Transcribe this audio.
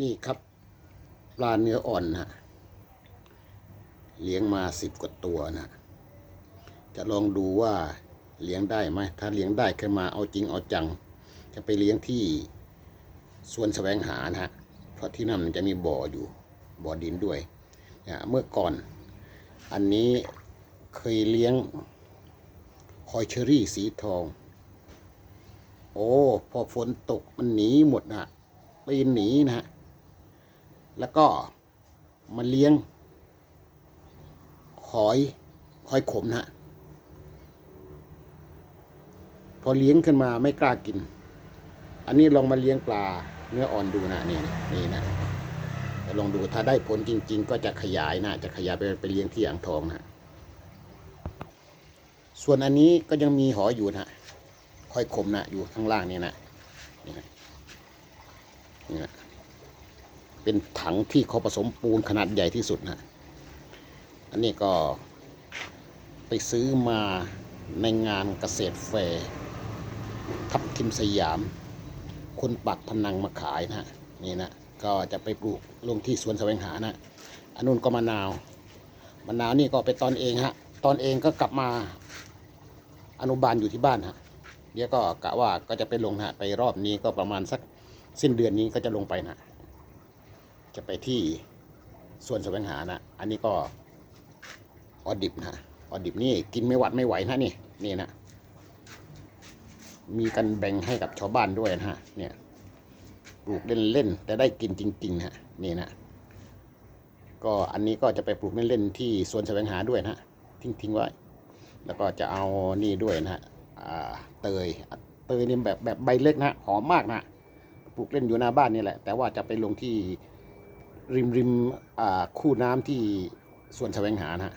นี่ครับ ปลาเนื้ออ่อนนะเลี้ยงมาสิบกว่าตัวนะจะลองดูว่าเลี้ยงได้ไหมถ้าเลี้ยงได้ขึ้นมาเอาจริงเอาจัง จะไปเลี้ยงที่สวนแสวงหานะฮะเพราะที่นั่นมันจะมีบ่ออยู่บ่อดินด้วยนะเมื่อก่อน อันนี้เคยเลี้ยงหอยเชอรี่สีทอง โอ้ พอฝนตกมันหนีหมดนะปีนหนีนะฮะ แล้วก็มาเลี้ยงหอยหอยขมนะฮะพอเลี้ยงขึ้นมาไม่กล้ากิน อันนี้ลองมาเลี้ยงปลาเนื้ออ่อนดูนะนี่นี่นะลองดูถ้าได้ผลจริง ๆ ก็จะขยายนะจะขยายไปไปเลี้ยงที่อ่างทองนะส่วนอันนี้ก็ยังมีหอยอยู่นะหอยขมนะอยู่ข้างล่างนี่นะนี่นะ เป็นถังที่เขาผสมปูนขนาดใหญ่ที่สุดนะอันนี้ก็ไปซื้อมาในงานเกษตรแฟร์ทับทิมสยาม คนปักพนังมาขายนะฮะนี่นะก็จะไปปลูกลงที่สวนแสวงหานะอันนู้นก็มะนาวมะนาวนี่ก็ไปตอนเองฮะตอนเองก็กลับมาอนุบาลอยู่ที่บ้านฮะเดี๋ยวก็กะว่าก็จะไปลงนะฮะไปรอบนี้ก็ประมาณสักสิ้นเดือนนี้ก็จะลงไปนะ จะไปที่ส่วนแสวงหานะ อันนี้ก็ออดิบนะออดิบนี่กินไม่หวัดไม่ไหวนะนี่นี่นะ มีกันแบ่งให้กับชาวบ้านด้วยนะฮะเนี่ยปลูกเล่นๆแต่ได้กินจริงๆนะฮะนี่นะ ก็อันนี้ก็จะไปปลูกเล่นๆที่สวนแสวงหาด้วยนะทิ้งทิ้งไว้ แล้วก็จะเอานี่ด้วยนะฮะเตยเตยนี่แบบแบบใบเล็กนะหอมมากนะปลูกเล่นอยู่หน้าบ้านนี่แหละ แต่ว่าจะไปลงที่ ริมริมคู่น้ำที่ส่วนแสวงหานะฮะ